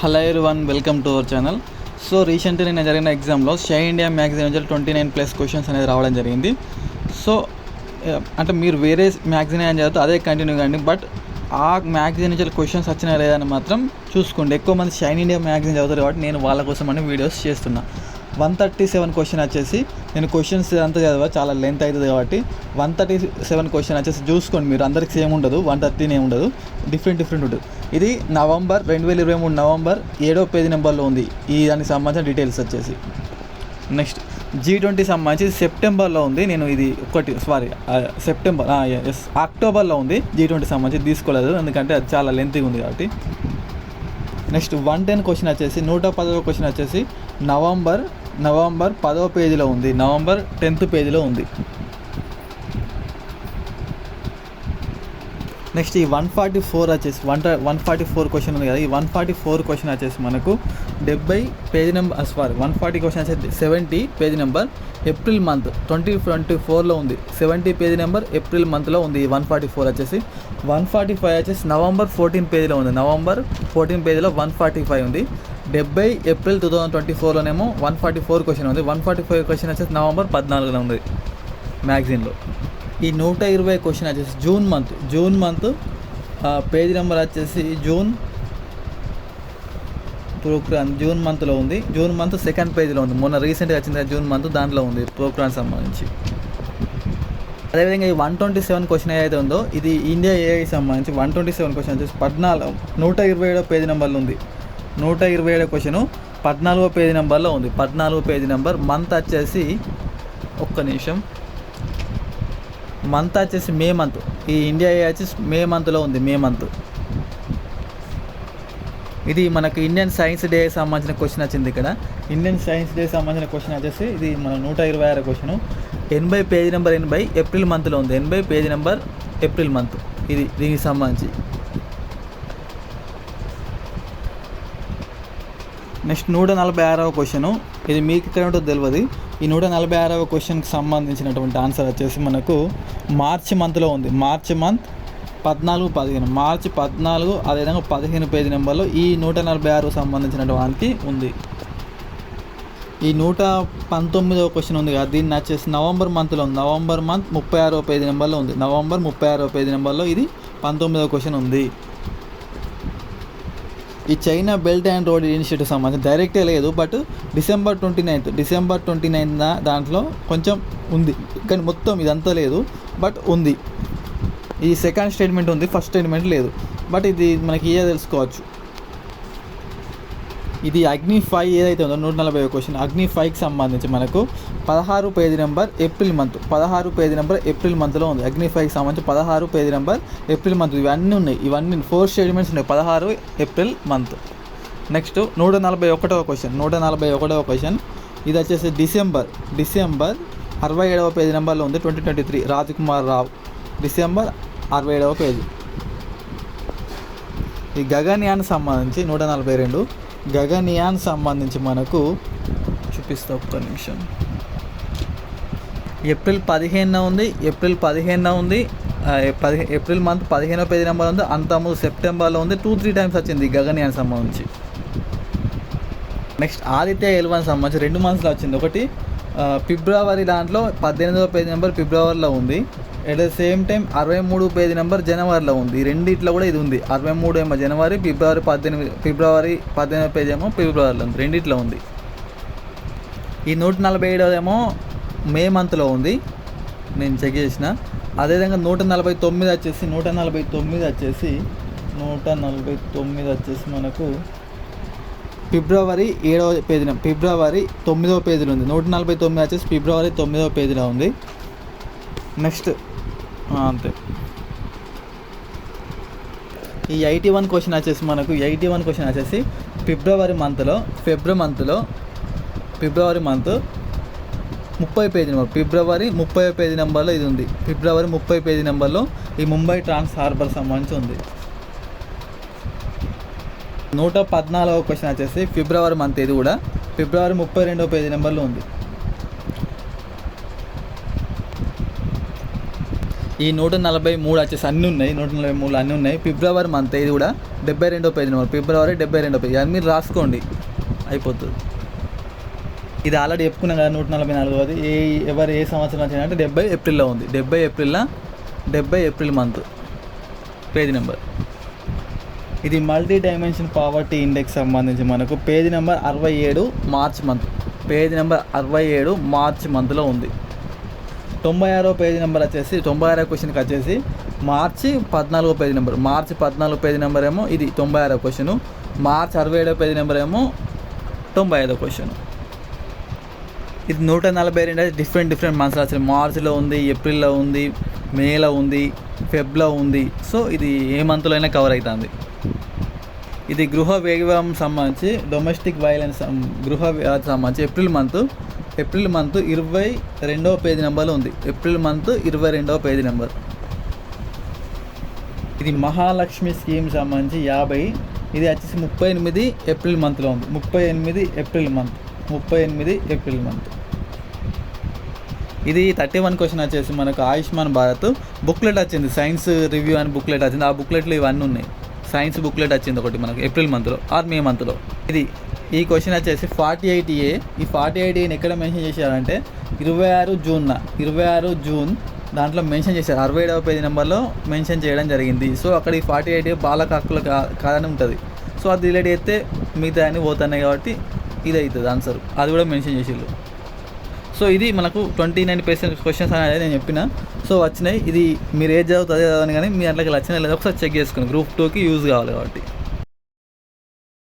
Hello one welcome to our channel so రీసెంట్గా నేను జరిగిన ఎగ్జామ్లో షై ఇండియా మ్యాగజైన్ నుంచి ట్వంటీ నైన్ ప్లస్ క్వశ్చన్స్ అనేది రావడం జరిగింది. సో అంటే మీరు వేరే మ్యాగజైన్ ఏం చదివితే అదే కంటిన్యూ కానీ బట్ ఆ మ్యాగజైన్ నుంచి క్వశ్చన్స్ వచ్చినా లేదని మాత్రం చూసుకోండి. ఎక్కువ మంది షైన్ ఇండియా మ్యాగజైన్ చదువుతారు కాబట్టి నేను వాళ్ళ కోసం అని వీడియోస్ చేస్తున్నా. వన్ థర్టీ సెవెన్ క్వశ్చన్ వచ్చేసి నేను క్వశ్చన్స్ అంతా చదివా చాలా లెంత్ అవుతుంది కాబట్టి వన్ థర్టీ సెవెన్ క్వశ్చన్ వచ్చేసి చూసుకోండి మీరు. అందరికి సేమ్ ఉండదు వన్ థర్టీనే ఉండదు డిఫరెంట్ డిఫరెంట్ ఉంటుంది. ఇది నవంబర్ రెండు వేల ఇరవై మూడు నవంబర్ ఏడో పేజీ నెంబర్లో ఉంది. ఈ దానికి సంబంధించిన డీటెయిల్స్ వచ్చేసి. నెక్స్ట్ జీ ట్వంటీ సంబంధించి సెప్టెంబర్లో ఉంది. నేను ఇది ఒకటి సారీ సెప్టెంబర్ ఎస్ అక్టోబర్లో ఉంది. జీ ట్వంటీ సంబంధించి తీసుకోలేదు ఎందుకంటే అది చాలా లెంతీగా ఉంది కాబట్టి. నెక్స్ట్ వన్ టెన్ క్వశ్చన్ వచ్చేసి నూట పదవ క్వశ్చన్ వచ్చేసి నవంబర్ నవంబర్ పదవ పేజీలో ఉంది. నవంబర్ టెన్త్ పేజీలో ఉంది. నెక్స్ట్ ఈ వన్ ఫార్టీ ఫోర్ వచ్చేసి one one forty four question ఉంది కదా ఈ వన్ ఫార్టీ ఫోర్ క్వశ్చన్ వచ్చేసి మనకు డెబ్బై page number sorry one forty question వచ్చేసి seventy page number April month twenty twenty ఫోర్లో ఉంది. సెవెంటీ పేజ్ నెంబర్ ఏప్రిల్ మంత్లో ఉంది ఈ వన్ ఫార్టీ ఫోర్ వచ్చేసి. వన్ ఫార్టీ ఫైవ్ వచ్చేసి నవంబర్ ఫోర్టీన్ పేజీలో ఉంది. నవంబర్ ఫోర్టీన్ పేజీలో వన్ ఫార్టీ ఫైవ్ ఉంది. డెబ్బై ఏప్రిల్ టూ థౌసండ్ ట్వంటీ ఫోర్లోనేమో వన్ ఫార్టీ ఫోర్ క్వశ్చన్ ఉంది. వన్ ఫార్టీ ఫైవ్ క్వశ్చన్ వచ్చేసి నవంబర్ పద్నాలుగులో ఉంది. మ్యాగజైన్లో ఈ నూట ఇరవై క్వశ్చన్ వచ్చేసి June month June month page number వచ్చేసి జూన్ ప్రోగ్రామ్ జూన్ మంత్లో ఉంది. జూన్ మంత్ సెకండ్ పేజ్లో ఉంది. మొన్న రీసెంట్గా వచ్చింది జూన్ మంత్ దాంట్లో ఉంది ప్రోగ్రామ్ సంబంధించి. అదేవిధంగా ఈ వన్ ట్వంటీ సెవెన్ క్వశ్చన్ ఏదైతే ఉందో ఇది ఇండియా ఏఐ సంబంధించి వన్ ట్వంటీ సెవెన్ క్వశ్చన్ వచ్చేసి పద్నాలుగు నూట ఇరవై ఏడో పేజ్ నెంబర్లో ఉంది. నూట ఇరవై ఏడో క్వశ్చన్ పద్నాలుగో పేజ్ నెంబర్లో ఉంది. పద్నాలుగో పేజ్ నెంబర్ మంత్ వచ్చేసి ఒక్క నిమిషం. మంత్ వచ్చేసి మే మంత్. ఈ ఇండియా ఏ వచ్చేసి మే మంత్లో ఉంది మే మంత్. ఇది మనకు ఇండియన్ సైన్స్ డే సంబంధించిన క్వశ్చన్ వచ్చింది ఇక్కడ. ఇండియన్ సైన్స్ డే సంబంధించిన క్వశ్చన్ వచ్చేసి ఇది మన నూట ఇరవై ఆరు క్వశ్చన్. ఎనభై పేజ్ నెంబర్ ఎనభై ఏప్రిల్ మంత్లో ఉంది. ఎనభై పేజ్ నెంబర్ ఏప్రిల్ మంత్. ఇది దీనికి సంబంధించి. నెక్స్ట్ నూట నలభై ఆరవ క్వశ్చన్ ఇది మీకు ఇక్కడ ఉంటుందో తెలియదు ఈ నూట నలభై ఆరవ క్వశ్చన్కి సంబంధించినటువంటి ఆన్సర్ వచ్చేసి మనకు మార్చి మంత్లో ఉంది. మార్చి మంత్ పద్నాలుగు పదిహేను. మార్చి పద్నాలుగు అదేవిధంగా పదిహేను పేజీ నెంబర్లో ఈ నూట నలభై ఆరు సంబంధించినటువంటి ఉంది. ఈ నూట పంతొమ్మిదవ క్వశ్చన్ ఉంది కదా దీన్ని వచ్చేసి నవంబర్ మంత్లో ఉంది. నవంబర్ మంత్ ముప్పై ఆరో పేజీ నెంబర్లో ఉంది. నవంబర్ ముప్పై ఆరో పేజీ నెంబర్లో ఇది పంతొమ్మిదవ క్వశ్చన్ ఉంది. ఈ China belt and road initiative సంబంధించి డైరెక్టే లేదు but December twenty ninth December twenty ninth దాంట్లో కొంచెం ఉంది. కానీ మొత్తం ఇదంతా లేదు బట్ ఉంది. ఈ సెకండ్ స్టేట్మెంట్ ఉంది ఫస్ట్ స్టేట్మెంట్ లేదు. బట్ ఇది మనకి ఏ తెలుసుకోవచ్చు. ఇది అగ్ని ఫైవ్ ఏదైతే ఉందో నూట నలభై క్వశ్చన్ అగ్ని ఫైవ్కి సంబంధించి మనకు పదహారు పేజీ నెంబర్ ఏప్రిల్ మంత్ పదహారు పేజీ నెంబర్ ఏప్రిల్ మంత్లో ఉంది. అగ్ని ఫైవ్కి సంబంధించి పదహారు పేజీ నెంబర్ ఏప్రిల్ మంత్ ఇవన్నీ ఉన్నాయి. ఇవన్నీ ఫోర్ స్టేట్మెంట్స్ ఉన్నాయి. పదహారు ఏప్రిల్ మంత్. నెక్స్ట్ నూట నలభై ఒకటవ క్వశ్చన్ నూట నలభై ఒకటవ క్వశ్చన్ ఇది వచ్చేసి డిసెంబర్. డిసెంబర్ అరవై ఏడవ పేజీ నెంబర్లో ఉంది. Twenty twenty three. Rajkumar Rao. December అరవై ఏడవ పేజీ. ఈ గగన్యాన్ సంబంధించి నూట నలభై రెండు. గగనియాన్ సంబంధించి మనకు చూపిస్తా ఒక్క నిమిషం. ఏప్రిల్ పదిహేనున ఉంది ఏప్రిల్ పదిహేనున ఉంది పదిహే ఏప్రిల్ మంత్ పదిహేనో పేజీ నెంబర్ ఉంది అంతకుముందు సెప్టెంబర్లో ఉంది టూ త్రీ టైమ్స్ వచ్చింది గగనియాన్ గగన్యాన్ సంబంధించి. నెక్స్ట్ ఆదిత్య ఎల్వన్ సంబంధించి రెండు మంత్స్లో వచ్చింది ఒకటి ఫిబ్రవరి దాంట్లో పద్దెనిమిదవ పేజీ నెంబర్ ఫిబ్రవరిలో ఉంది. అట్ ద సేమ్ టైం అరవై మూడు పేజీ నెంబర్ జనవరిలో ఉంది. రెండిట్లో కూడా ఇది ఉంది. అరవై మూడు ఏమో జనవరి ఫిబ్రవరి పద్దెనిమిది ఫిబ్రవరి పద్దెనిమిది పేజీ ఏమో ఫిబ్రవరిలో ఉంది. రెండిట్లో ఉంది. ఈ నూట నలభై ఏడోదేమో మే మంత్లో ఉంది. నేను చెక్ చేసిన. అదేవిధంగా నూట నలభై తొమ్మిది వచ్చేసి నూట నలభై తొమ్మిది వచ్చేసి నూట నలభై తొమ్మిది వచ్చేసి మనకు ఫిబ్రవరి ఏడవ పేజీన ఫిబ్రవరి తొమ్మిదవ పేజీలో ఉంది. నూట నలభై తొమ్మిది వచ్చేసి ఫిబ్రవరి తొమ్మిదవ పేజీలో ఉంది. నెక్స్ట్ అంతే. ఈ ఎయిటీ వన్ క్వశ్చన్ వచ్చేసి మనకు ఎయిటీ వన్ క్వశ్చన్ వచ్చేసి ఫిబ్రవరి మంత్లో ఫిబ్రవరి మంత్లో ఫిబ్రవరి మంత్ ముప్పై పేజీ నెంబర్ ఫిబ్రవరి ముప్పై పేజీ నెంబర్లో ఇది ఉంది. ఫిబ్రవరి ముప్పై పేజీ నెంబర్లో ఈ ముంబై ట్రాన్స్ హార్బర్ సంబంధించి ఉంది. నూట పద్నాలుగవ క్వశ్చన్ వచ్చేసి ఫిబ్రవరి మంత్ ఇది కూడా. ఫిబ్రవరి ముప్పై రెండవ పేజీ నెంబర్లో ఉంది. ఈ నూట నలభై మూడు వచ్చేసి అన్నీ ఉన్నాయి. నూట నలభై మూడు అన్నీ ఉన్నాయి. ఫిబ్రవరి మంత్ ఇది కూడా డెబ్బై రెండో పేజీ నెంబర్ ఫిబ్రవరి డెబ్బై రెండో పేజీ అది మీరు రాసుకోండి. అయిపోతుంది. ఇది ఆల్రెడీ చెప్పుకున్నాం కదా నూట నలభై నాలుగోది ఏ ఎవరు ఏ సంవత్సరం వచ్చినా అంటే డెబ్బై ఏప్రిల్లో ఉంది. డెబ్బై ఏప్రిల్లో డెబ్బై ఏప్రిల్ మంత్ పేజీ నెంబర్ ఇది మల్టీ డైమెన్షన్ పావర్టీ ఇండెక్స్ సంబంధించి మనకు పేజీ నెంబర్ అరవై ఏడు మార్చ్ మంత్. పేజీ నెంబర్ అరవై ఏడు మార్చ్ మంత్లో ఉంది. తొంభై ఆరో పేజీ నెంబర్ వచ్చేసి తొంభై ఆరో క్వశ్చన్కి వచ్చేసి మార్చి పద్నాలుగో పేజీ నెంబర్. మార్చి పద్నాలుగో పేజీ నెంబర్ ఏమో ఇది తొంభై ఆరో క్వశ్చన్. మార్చ్ అరవై ఏడో పేజీ నెంబర్ ఏమో తొంభై ఐదో క్వశ్చన్. ఇది నూట నలభై రెండు డిఫరెంట్ డిఫరెంట్ మంత్స్ వచ్చింది మార్చిలో ఉంది ఏప్రిల్లో ఉంది మేలో ఉంది ఫెబ్లో ఉంది. సో ఇది ఏ మంత్లో అయినా కవర్ అవుతుంది ఇది గృహ వేగం సంబంధించి డొమెస్టిక్ వైలెన్స్ గృహ సంబంధించి ఏప్రిల్ మంత్ ఏప్రిల్ మంత్ ఇరవై రెండవ పేజీ నెంబర్లో ఉంది. ఏప్రిల్ మంత్ ఇరవై రెండవ పేజీ నెంబర్. ఇది మహాలక్ష్మి స్కీమ్ సంబంధించి యాభై ఇది వచ్చేసి ముప్పై ఎనిమిది ఏప్రిల్ మంత్లో ఉంది. ముప్పై ఎనిమిది ఏప్రిల్ మంత్. ముప్పై ఎనిమిది ఏప్రిల్ మంత్. ఇది థర్టీ వన్ క్వశ్చన్ వచ్చేసి మనకు ఆయుష్మాన్ భారత్ బుక్లెట్ వచ్చింది. సైన్స్ రివ్యూ అని బుక్లెట్ వచ్చింది. ఆ బుక్లెట్లో ఇవన్నీ ఉన్నాయి. సైన్స్ బుక్లెట్ వచ్చింది ఒకటి మనకు ఏప్రిల్ మంత్లో ఆర్ మే మంత్లో ఇది ఈ క్వశ్చన్ వచ్చేసి ఫార్టీ ఎయిట్ ఏ ఈ ఫార్టీ ఎయిట్ ఏని ఎక్కడ మెన్షన్ చేశారంటే ఇరవై ఆరు జూన్న ఇరవై ఆరు జూన్ దాంట్లో మెన్షన్ చేశారు. అరవై ఏడవ పేజీ నెంబర్లో మెన్షన్ చేయడం జరిగింది. సో అక్కడ ఈ ఫార్టీ ఎయిట్ బాలక హక్కులు కా కాదని ఉంటుంది. సో అది రిలేట్ అయితే మిగతా అన్ని పోతున్నాయి కాబట్టి ఇది అవుతుంది ఆన్సర్ అది కూడా మెన్షన్ చేసిళ్ళు. సో ఇది మనకు ట్వంటీ నైన్ పర్సెంట్ క్వశ్చన్స్ అనేది నేను చెప్పిన. సో వచ్చినాయి. ఇది మీరు ఏది చదువుతుంది అదే చదవని కానీ మీ అట్లకి వచ్చినా లేదా. ఒకసారి చెక్ చేసుకుని. గ్రూప్ టూకి యూజ్ కావాలి కాబట్టి.